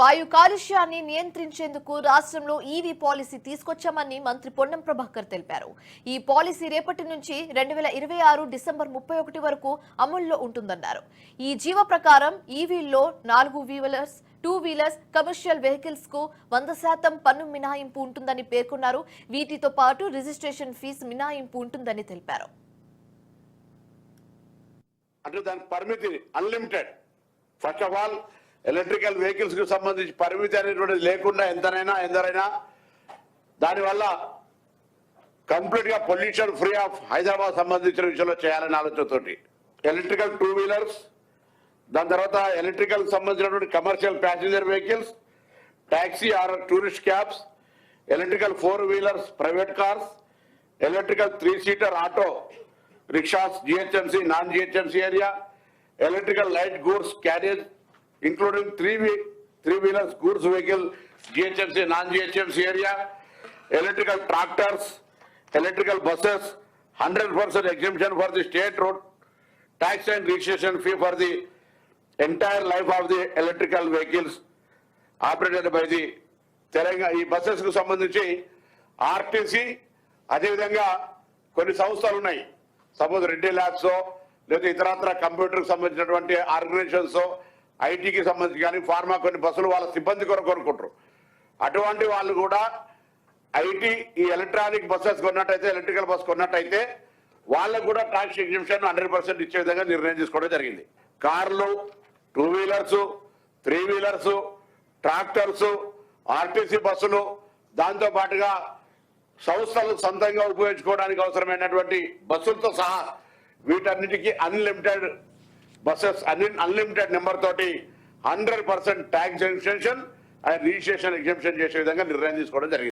వాయు కాలుష్యాన్ని నియంత్రించేందుకు రాష్ట్రంలో ఈవీ పాలసీ తీసుకొచ్చామని మంత్రి పొన్నం ప్రభాకర్ తెలిపారు. ఈ పాలసీ రేపటి నుంచి రెండు వేల ఇరవై ఆరు డిసెంబర్ ముప్పై ఒకటి వరకు అమల్లో ఉంటుందన్నారు. ఈ జీవ ప్రకారం ఈవీల్లో నాలుగు వీలర్స్ టూ వీలర్స్ కమర్షియల్ వెహికల్స్కు వంద శాతం పన్ను మినహాయింపు ఉంటుందని పేర్కొన్నారు. వీటితో పాటు రిజిస్ట్రేషన్ ఫీజు మినహాయింపు ఉంటుందని తెలిపారు. అంటే దాని పరిమితి unlimited first of all electrical వెహికల్స్కు సంబంధించి పరిమితి అనేటువంటిది లేకుండా ఎంతనైనా ఎందరైనా దానివల్ల కంప్లీట్గా పొల్యూషన్ ఫ్రీ ఆఫ్ హైదరాబాద్ సంబంధించిన విషయంలో చేయాలనే ఆలోచనతోటి. ఎలక్ట్రికల్ టూ వీలర్స్ దాని తర్వాత ఎలక్ట్రికల్ సంబంధించినటువంటి commercial passenger vehicles taxi or tourist cabs electrical four wheelers private cars electrical three seater auto rickshaws GHMC non GHMC area electrical light goods carriage including three three wheelers goods vehicle GHMC non GHMC area electrical tractors electrical buses, 100% exemption for the state road tax and registration fee for the entire life of the electrical vehicles operated by the Telangana ఈ బస్సెస్కు సంబంధించి RTC అదేవిధంగా కొన్ని సంస్థలు ఉన్నాయి. Suppose Reddy labs లేదా ఇతరత్ర computer సంబంధించినటువంటి ఆర్గనైజేషన్స్ ఐటీకి సంబంధించి కానీ ఫార్మా కొన్ని బస్సులు వాళ్ళ సిబ్బంది కొరకు కొనుక్కుంటారు. అటువంటి వాళ్ళు కూడా ఐటీ ఈ ఎలక్ట్రానిక్ బస్సెస్ కొన్నట్టయితే ఎలక్ట్రికల్ బస్ కొన్నట్టయితే వాళ్ళకు కూడా ట్యాక్స్ ఎగ్జిబిషన్ హండ్రెడ్ పర్సెంట్ ఇచ్చే విధంగా నిర్ణయం తీసుకోవడం జరిగింది. కార్లు two wheelers three wheelers tractors RTC బస్సులు దాంతో పాటుగా సంస్థలు సొంతంగా ఉపయోగించుకోవడానికి అవసరమైనటువంటి బస్సులతో సహా వీటన్నిటికీ అన్లిమిటెడ్ బస్సెస్ అన్ని అన్లిమిటెడ్ నెంబర్ తోటి hundred percent tax exemption and registration exemption చేసే విధంగా నిర్ణయం తీసుకోవడం జరిగింది.